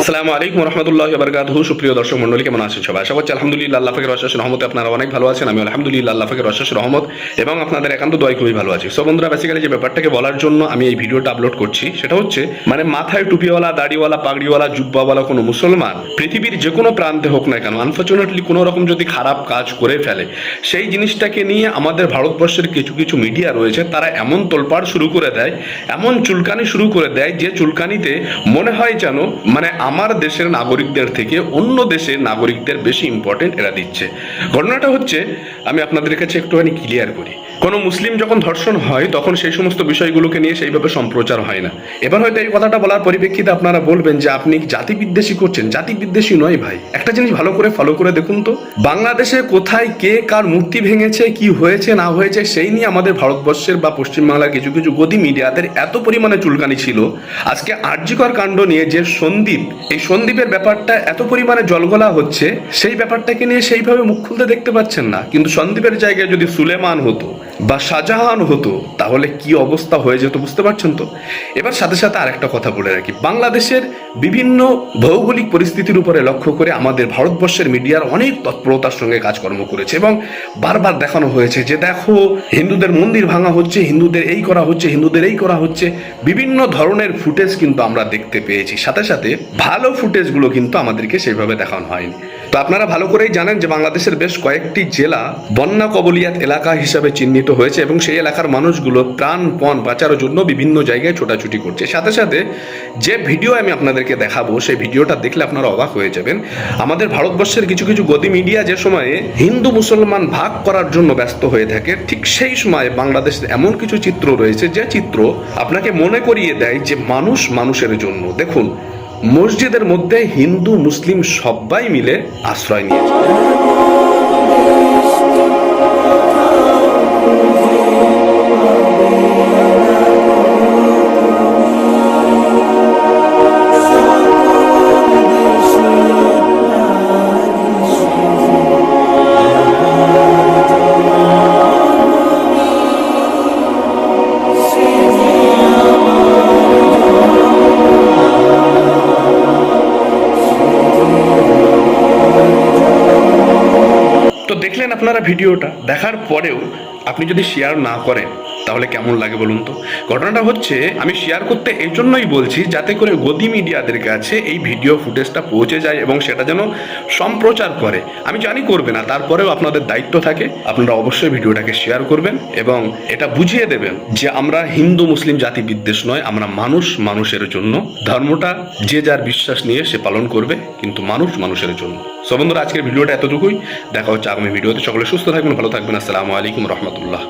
আসসালামু আলাইকুম রহমতুল্লাহ বরকাত সুপ্রিয় দর্শক মন্ডলী কেমন আছেন সবাই? আশা করছি আলহামদুলিল্লাহ, আল্লাহ ফাকের অশেষ রহমতে আপনারা অনেক ভালো আছেন। আমি আলহামদুলিল্লাহ, আল্লাহ ফাকের অশেষ রহমত এবং আপনাদের একান্ত দয় খুবই ভালো আছি। সো বন্ধুরা বেসিক্যালি যে ব্যাপারটাকে বলার জন্য আমি এই ভিডিওটা আপলোড করছি, সেটা হচ্ছে মানে মাথায় টুপিওয়ালা, দাড়িওয়ালা, পাগড়িওয়ালা, জুব্বাওয়ালা কোনো মুসলমান পৃথিবীর যে কোনো প্রান্তে হোক না কেন আনফর্চুনেটলি কোনো রকম যদি খারাপ কাজ করে ফেলে, সেই জিনিসটাকে নিয়ে আমাদের ভারতবর্ষের কিছু কিছু মিডিয়া রয়েছে, তারা এমন তোলপাড় শুরু করে দেয়, এমন চুলকানি শুরু করে দেয়, যে চুলকানিতে মনে হয় যেন মানে আমার দেশের নাগরিকদের থেকে অন্য দেশের নাগরিকদের বেশি ইম্পর্টেন্ট এরা দিচ্ছে। ঘটনাটা হচ্ছে, আমি আপনাদের কাছে একটুখানি ক্লিয়ার করি। কোনো মুসলিম যখন ধর্ষণ হয়, তখন সেই সমস্ত বিষয়গুলোকে নিয়ে সেইভাবে সম্প্রচার হয় না। এবার হয়তো এই কথাটা বলার পরিপ্রেক্ষিতে আপনারা বলবেন যে, আপনি জাতি বিদ্বেষী করছেন। জাতি বিদ্বেষী নয় ভাই। একটা জিনিস ভালো করে ফলো করে দেখুন তো। বাংলাদেশে কোথায় কে কার মূর্তি ভেঙেছে, কি হয়েছে, না হয়েছে, সেই নিয়ে আমাদের ভারতবর্ষের বা পশ্চিমবাংলার কিছু কিছু গদি মিডিয়াদের এত পরিমাণে চুলকানি ছিল। আজকে আর্যিকর কাণ্ড নিয়ে যে সন্দীপ এই সন্দীপের ব্যাপারটা এত পরিমাণে জলগলা হচ্ছে, সেই ব্যাপারটাকে নিয়ে সেইভাবে মুখ খুলতে দেখতে পাচ্ছেন না। কিন্তু সন্দীপের জায়গায় যদি সুলেমান হতো বা শাহজাহান হতো, তাহলে কি অবস্থা হয়ে যেত বুঝতে পারছেন তো? এবার সাথে সাথে আরেকটা কথা বলে রাখি। বাংলাদেশের বিভিন্ন ভৌগোলিক পরিস্থিতির উপরে লক্ষ্য করে আমাদের ভারতবর্ষের মিডিয়ার অনেক তৎপরতার সঙ্গে কাজকর্ম করেছে এবং বারবার দেখানো হয়েছে যে দেখো, হিন্দুদের মন্দির ভাঙা হচ্ছে, হিন্দুদের এই করা হচ্ছে, হিন্দুদের এই করা হচ্ছে। বিভিন্ন ধরনের ফুটেজ কিন্তু আমরা দেখতে পেয়েছি। সাথে সাথে ভালো ফুটেজগুলো কিন্তু আমাদেরকে সেইভাবে দেখানো হয়নি। তো আপনারা ভালো করেই জানেন যে বাংলাদেশের বেশ কয়েকটি জেলা বন্যা কবলিয়াত এলাকা হিসাবে চিহ্নিত হয়েছে এবং সেই এলাকার মানুষগুলো প্রাণপণ বাঁচার জন্য বিভিন্ন জায়গায় ছোটাছুটি করছে। সাথে সাথে যে ভিডিও আমি আপনাদেরকে দেখাবো, সেই ভিডিওটা দেখলে আপনারা অবাক হয়ে যাবেন। আমাদের ভারতবর্ষের কিছু কিছু গদি মিডিয়া যে সময়ে হিন্দু মুসলমান ভাগ করার জন্য ব্যস্ত হয়ে থাকে, ঠিক সেই সময় বাংলাদেশে এমন কিছু চিত্র রয়েছে যে চিত্র আপনাকে মনে করিয়ে দেয় যে মানুষ মানুষের জন্য। দেখুন মসজিদের মধ্যে হিন্দু মুসলিম সবাই মিলে আশ্রয় নিয়েছে। দেখলেন আপনারা ভিডিওটা দেখার পরেও আপনি যদি শেয়ার না করেন তাহলে কেমন লাগে বলুন তো? ঘটনাটা হচ্ছে, আমি শেয়ার করতে এই জন্যই বলছি যাতে করে গদি মিডিয়াদের কাছে এই ভিডিও ফুটেজটা পৌঁছে যায় এবং সেটা যেন সম্প্রচার করে। আমি জানি করবে না, তারপরেও আপনাদের দায়িত্ব থাকে। আপনারা অবশ্যই ভিডিওটাকে শেয়ার করবেন এবং এটা বুঝিয়ে দেবেন যে আমরা হিন্দু, মুসলিম জাতি বিদ্বেষ নয়, আমরা মানুষ মানুষের জন্য। ধর্মটা যে যার বিশ্বাস নিয়ে সে পালন করবে, কিন্তু মানুষ মানুষের জন্য। সো বন্ধুরা, আজকের ভিডিওটা এতটুকুই। দেখা হচ্ছে আগামী ভিডিওতে। সকলে সুস্থ থাকবেন, ভালো থাকবেন। আসসালামু আলাইকুম রহমতুল্লাহ।